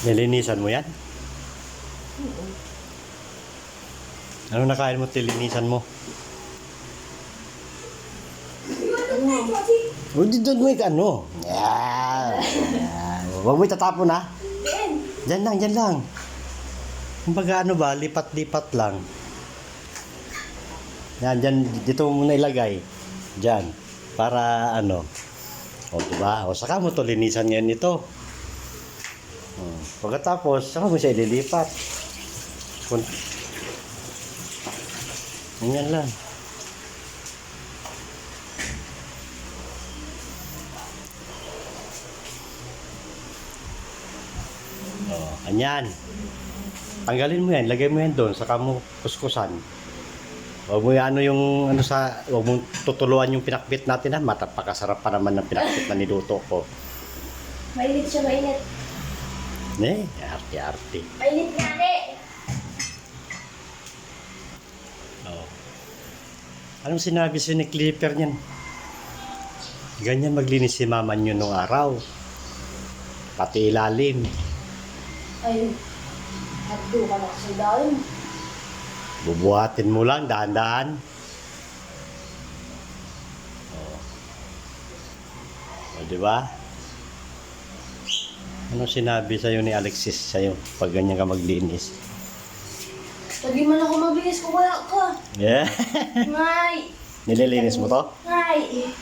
Nilinisan mo yan? Ano nakain mo tilinisan mo? O, di doon mo ano. Yan. Yan. Huwag mo itatapon ha. Diyan lang, diyan lang. Kumbaga ano ba, lipat-lipat lang. Yan, diyan, dito mo muna ilagay. Diyan. Para ano. O, diba? O, saka mo to linisan ngayon ito. O, pagkatapos, saka mo siya ililipat. Kung... Ganyan lang. Oh, anyan. Tanggalin mo yan, lagay mo yan doon, saka mo kuskusan. Huwag mo ano yung ano sa, huwag mo tutuluan yung pinakbit natin ha. Matapakasarap pa naman ng pinakbit na niluto ko. Mainit siya, mainit. Ne, arte-arte. Mainit nga, ne. Oh. Anong sinabi sa'yo ni Clipper niyan? Ganyan maglinis si mama niyo nung araw. Pati ilalim. Ay, hagdo ka na sa dahil. Bubuhatin mo lang, dahan-dahan. Oh. O, di ba? Ano sinabi sa'yo ni Alexis sa'yo pag ganyan ka maglinis? Lagi man ako mabilis kung wala ka. Yeah. Ngay! Nililinis mo to? Ngay!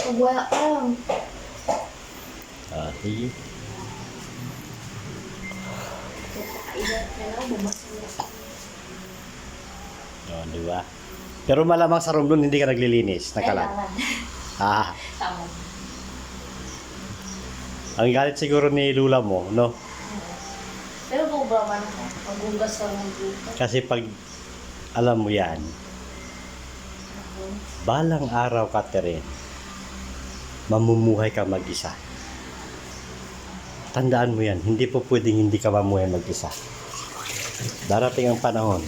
Kung wala ka lang. Ah, sige. Kailan na lang, bumasa na. O, di ba? Pero malamang sa room doon hindi ka naglilinis. Nakalat. Kailangan. Ah, Tama. Ang galit siguro ni Lula mo, no? Pero kung ba man ka ng dito. Kasi pag alam mo yan, balang araw, Catherine, mamumuhay ka mag-isa. Tandaan mo yan, hindi po pwedeng hindi ka mamuhay mag-isa. Darating ang panahon.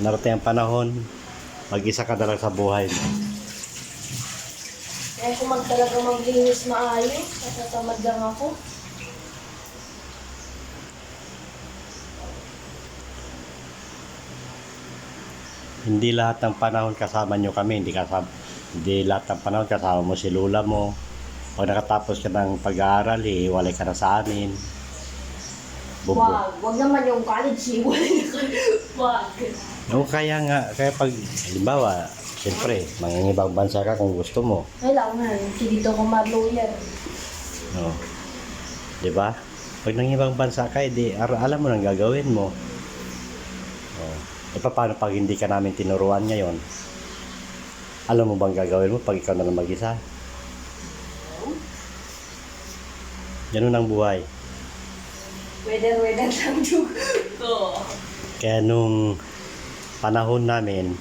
Darating ang panahon, mag-isa ka na lang sa buhay mo. Kaya kung mag talaga maglinis maayos, natatamad lang ako. hindi lahat ng panahon kasama nyo kami, hindi kasama, hindi lahat ng panahon kasama mo si lula mo. Pag nakatapos ka ng pag-aaral, hiwalay ka na sa amin. Bubo. Wag, wag naman yung college, kayo. Wag. No, kaya nga, kaya pag, halimbawa, siyempre, mangingibang bansa ka kung gusto mo. Kailangan, hindi dito ako ma-lawyer. No. Di ba? Pag nangibang bansa ka, edi, alam mo nang gagawin mo. Oh. E paano pag hindi ka namin tinuruan ngayon? Alam mo bang gagawin mo pag ikaw na lang mag-isa? Ganun ang buhay. Weather-weather lang yung to. Kaya nung panahon namin,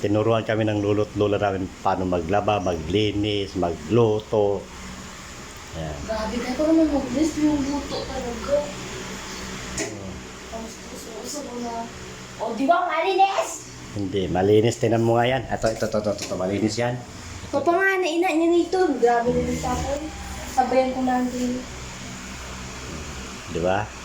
tinuruan kami ng lolo't lola namin paano maglaba, maglinis, magluto. Yan. Grabe ka pa naman mag-list yung luto talaga. Tapos uso ko na. O, di ba malinis? Hindi, malinis. Tinan mo nga yan. Ito, ito, ito, ito, ito, malinis yan. Papa nga, naina niya nito. Grabe nito sa akin. Sabayan ko din. Di ba?